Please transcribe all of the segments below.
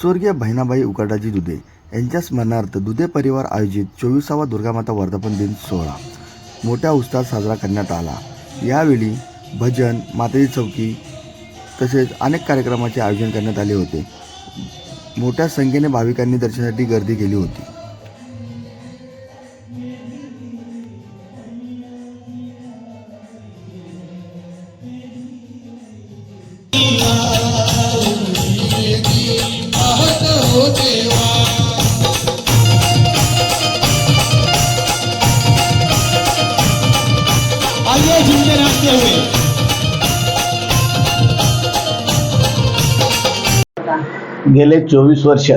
स्वर्गीय बहिणाबाई उकाटाजी दुधे यांच्या स्मरणार्थ दुधे परिवार आयोजित चोवीसावा दुर्गामाता वर्धापन दिन सोहळा. मोठ्या उत्साहात साजरा करण्यात आला. यावेळी भजन मातेची चौकी तसेच अनेक कार्यक्रमाचे आयोजन करण्यात आले होते. मोठ्या संख्येने भाविकांनी दर्शनासाठी गर्दी केली होती. गेले चोवीस वर्ष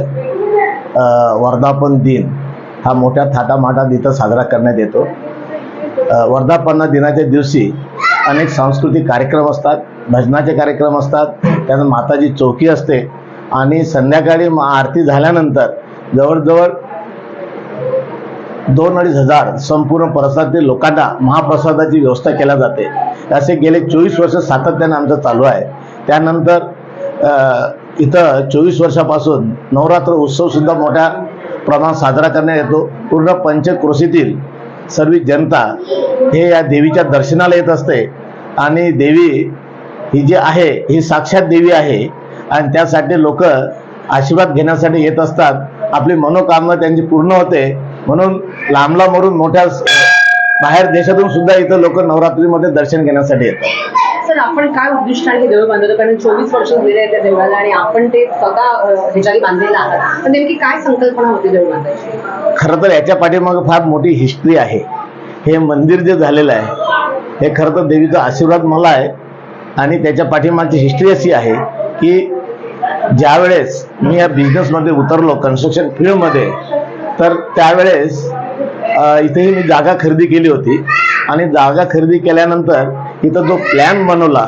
वर्धापन दिन हा मोठ्या थाटामाटात इथं साजरा करण्यात येतो. वर्धापन दिनाच्या दिवशी अनेक सांस्कृतिक कार्यक्रम असतात भजनाचे कार्यक्रम असतात त्यानंतर माताजी चौकी असते आणि संध्याकाळी आरती झाल्यानंतर जवळजवळ दोन अडीच हजार संपूर्ण प्रसादातील लोकांना महाप्रसादाची व्यवस्था केल्या जाते. असे गेले चोवीस वर्ष सातत्यानं आमचं चालू आहे. त्यानंतर इथं चोवीस वर्षापासून नवरात्र उत्सवसुद्धा मोठ्या प्रमाणात साजरा करण्यात येतो. पूर्ण पंचक्रोशीतील सर्व जनता हे या देवीच्या दर्शनाला येत असते. आणि देवी ही जी आहे ही साक्षात देवी आहे. आणि त्यासाठी लोक आशीर्वाद घेण्यासाठी येत असतात. आपली मनोकामना त्यांची पूर्ण होते. म्हणून लांबला मरून मोठ्या बाहेर देशातून सुद्धा इथं लोक नवरात्रीमध्ये दर्शन घेण्यासाठी येतात. सर आपण काय उद्दिष्टाने हे देऊळ बांधतो कारण चोवीस वर्ष झालेले आहेत त्या देवळाला आणि आपण ते स्वतः ह्याच्याने बांधलेलं आहात. पण नेमकी काय संकल्पना होती देऊळ बांधायची? खरं तर याच्या पाठीमागे फार मोठी हिस्ट्री आहे. हे मंदिर जे झालेलं आहे हे खरं तर देवीचा आशीर्वाद मला आहे. आणि त्याच्या पाठीमागची हिस्ट्री अशी आहे की ज्यावेळेस मी या बिझनेसमध्ये उतरलो कन्स्ट्रक्शन फील्डमध्ये तर त्यावेळेस इथेही मी जागा खरेदी केली होती. आणि जागा खरेदी केल्यानंतर इथं जो प्लॅन बनवला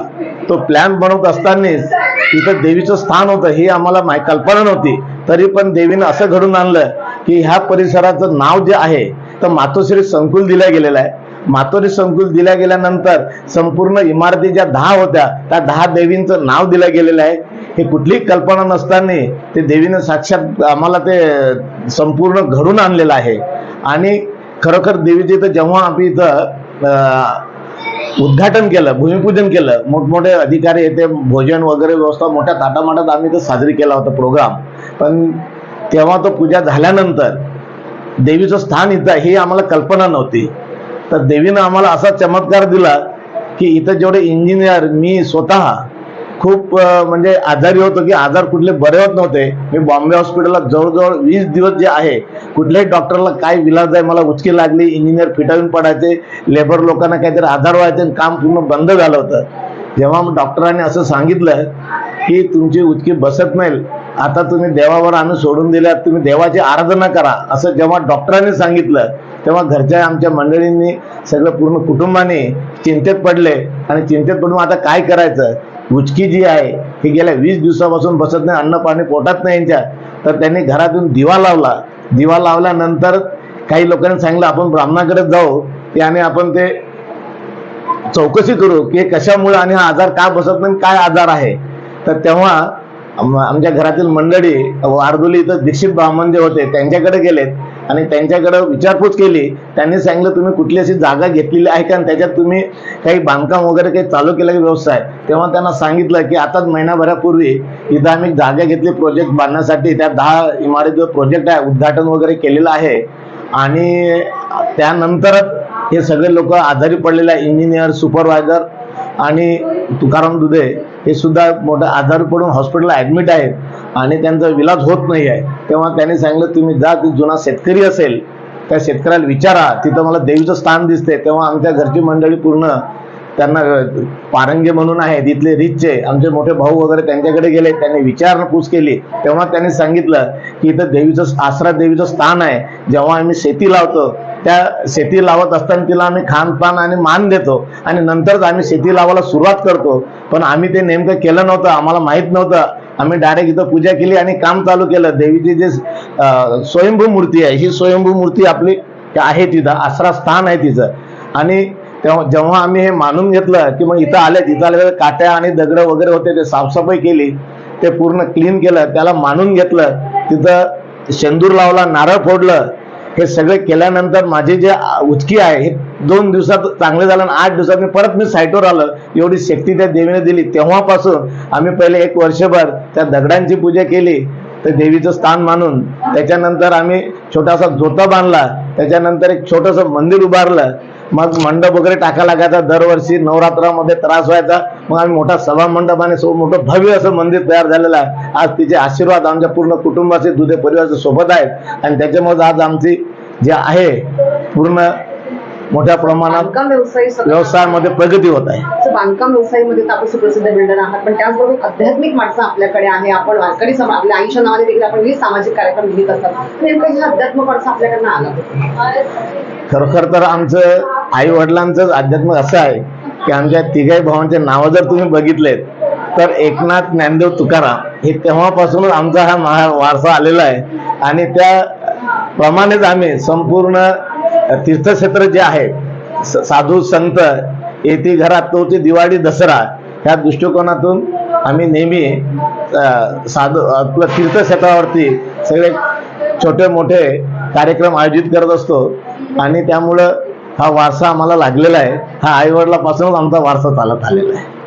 तो प्लॅन बनवत असतानाच इथं देवीचं स्थान होतं ही आम्हाला माय कल्पना नव्हती. तरी पण देवीनं असं घडून आणलं की ह्या परिसराचं नाव जे आहे तर मातोश्री संकुल दिलं गेलेलं आहे मातोरी संकुल दिल्या गेल्यानंतर संपूर्ण इमारती ज्या दहा होत्या त्या दहा देवींचं नाव दिलं गेलेलं आहे. हे कुठलीही कल्पना नसताना ते देवीनं साक्षात आम्हाला ते संपूर्ण घडून आणलेलं आहे. आणि खरोखर देवीचे इथं जेव्हा आम्ही इथं उद्घाटन केलं भूमिपूजन केलं मोठमोठे अधिकारी येते भोजन वगैरे व्यवस्था मोठ्या ताटामाटात आम्ही इथं साजरी केला होता प्रोग्राम. पण तेव्हा तो पूजा झाल्यानंतर देवीचं स्थान इथं ही आम्हाला कल्पना नव्हती. तर देवीनं आम्हाला असा चमत्कार दिला की इथं जेवढे इंजिनियर मी स्वतः खूप म्हणजे आजारी होतो की आजार कुठले बरे होत नव्हते. मी बॉम्बे हॉस्पिटलला जवळजवळ वीस दिवस जे आहे कुठल्याही डॉक्टरला काय विलाज आहे मला उचकी लागली इंजिनियर फिटावून पडायचे लेबर लोकांना काहीतरी आजार व्हायचे आणि काम पूर्ण बंद झालं होतं. जेव्हा मग डॉक्टरांनी असं सांगितलं की तुमची उचकी बसत नाही आता तुम्ही देवावर आणून सोडून दिल्यात तुम्ही देवाची आराधना करा असं जेव्हा डॉक्टरांनी सांगितलं तेव्हा घरच्या आमच्या मंडळींनी सगळं पूर्ण कुटुंबाने चिंतेत पडले आणि चिंतेत पडून आता काय करायचं? उचकी जी आहे ही गेल्या वीस दिवसापासून बसत नाही अन्न पाणी पोटात नाही यांच्या. तर त्यांनी घरातून दिवा लावला. दिवा लावल्यानंतर काही लोकांनी सांगितलं आपण ब्राह्मणाकडे जाऊ. ते आणि आपण ते चौकशी करू की कशामुळे आणि हा आजार का बसत नाही काय आजार आहे. तर तेव्हा आमच्या घरातील मंडळी वारदोली इथं दीक्षित ब्राह्मण जे होते त्यांच्याकडे गेलेत. आणि त्यांच्याकडं विचारपूस केली त्यांनी सांगितलं तुम्ही कुठली अशी जागा घेतलेली आहे का? आणि त्याच्यात तुम्ही काही बांधकाम वगैरे काही चालू केलं की व्यवसाय तेव्हा त्यांना सांगितलं की आताच महिनाभरापूर्वी इथं आम्ही जागा घेतली प्रोजेक्ट बांधण्यासाठी. त्या दहा इमारतीवर प्रोजेक्ट आहे उद्घाटन वगैरे केलेलं आहे. आणि त्यानंतरच हे सगळे लोक आजारी पडलेले आहे. इंजिनियर सुपरवायझर आणि तुकाराम दुधे हे सुद्धा मोठं आजारी पडून हॉस्पिटलला ॲडमिट आहेत. आणि त्यांचा विलाज होत नाही आहे. तेव्हा त्यांनी सांगितलं तुम्ही जा ती जुना शेतकरी असेल त्या शेतकऱ्याला विचारा तिथं मला देवीचं स्थान दिसते तेव्हा आमच्या घरची मंडळी पूर्ण त्यांना पारंगे म्हणून आहे तिथले रिचचे आमचे मोठे भाऊ वगैरे त्यांच्याकडे गेले त्यांनी विचारपूस केली. तेव्हा त्यांनी सांगितलं की इथं देवीचं आसरा देवीचं स्थान आहे. जेव्हा आम्ही शेती लावतो त्या शेती लावत असताना तिला आम्ही खानपान आणि मान देतो. आणि नंतरच आम्ही शेती लावायला सुरुवात करतो. पण आम्ही ते नेमकं केलं नव्हतं आम्हाला माहीत नव्हतं. आम्ही डायरेक्ट इथं पूजा केली आणि काम चालू केलं. देवीची जे स्वयंभू मूर्ती आहे ही स्वयंभू मूर्ती आपली आहे तिथं आसरा स्थान आहे तिचं आणि तेव्हा जेव्हा आम्ही हे मानून घेतलं की मग इथं आले तिथं आले काट्या आणि दगड वगैरे होते ते साफसफाई केली ते पूर्ण क्लीन केलं त्याला मानून घेतलं. तिथं शेंदूर लावला नारळ फोडलं हे सगळे केल्यानंतर माझी जे उचकी आहे हे दोन दिवसात चांगले झालं आणि आठ दिवसात मी परत मी साईटवर आलो. एवढी शक्ती त्या देवीने दिली. तेव्हापासून आम्ही पहिले एक वर्षभर त्या दगडांची पूजा केली तर देवीचं स्थान मानून. त्याच्यानंतर आम्ही छोटासा जोता बांधला. त्याच्यानंतर एक छोटंसं मंदिर उभारलं. मग मंडप वगैरे टाका लागायचा. दरवर्षी नवरात्रामध्ये त्रास व्हायचा. मग आम्ही मोठा सभा मंडप आणि मोठं भव्य असं मंदिर तयार झालेलं आहे. आज तिचे आशीर्वाद आमच्या पूर्ण कुटुंबाचे दुधे परिवाराच्या सोबत आहेत. आणि त्याच्यामुळे आज आमची जे आहे पूर्ण मोठ्या प्रमाणात बांधकाम व्यवसाय सगळं- व्यवसायामध्ये प्रगती होत आहे. बांधकाम व्यवसायामध्ये आपण सुप्रसिद्ध बिल्डर आहात. पण त्याचबरोबर आध्यात्मिक माणसं आपल्याकडे आहे. आपण वारकरी समाज आपल्या आईच्या नावाने देखील आपण विविध सामाजिक कार्यक्रम लिहित असतात. नेमकं हे अध्यात्म माणसं आपल्याकडनं आलं. खरोखर तर आमचं आई वडिलांचं अध्यात्म असं आहे की आमच्या तिघाई भावांचे नावं जर तुम्ही बघितलेत तर एकनाथ ज्ञानदेव तुकाराम हे तेव्हापासूनच आमचा हा महा वारसा आलेला आहे. आणि त्या प्रमाणेच आम्ही संपूर्ण तीर्थक्षेत्र जे आहे स- साधू संत येथे घरात तोची दिवाळी दसरा ह्या दृष्टिकोनातून आम्ही नेहमी साधू आपलं तीर्थक्षेत्रावरती सगळे छोटे मोठे कार्यक्रम आयोजित करत असतो. आणि त्यामुळं हा वारसा आम्हाला लागलेला आहे. हा आईवडिलापासूनच आमचा वारसा चालत आलेला आहे.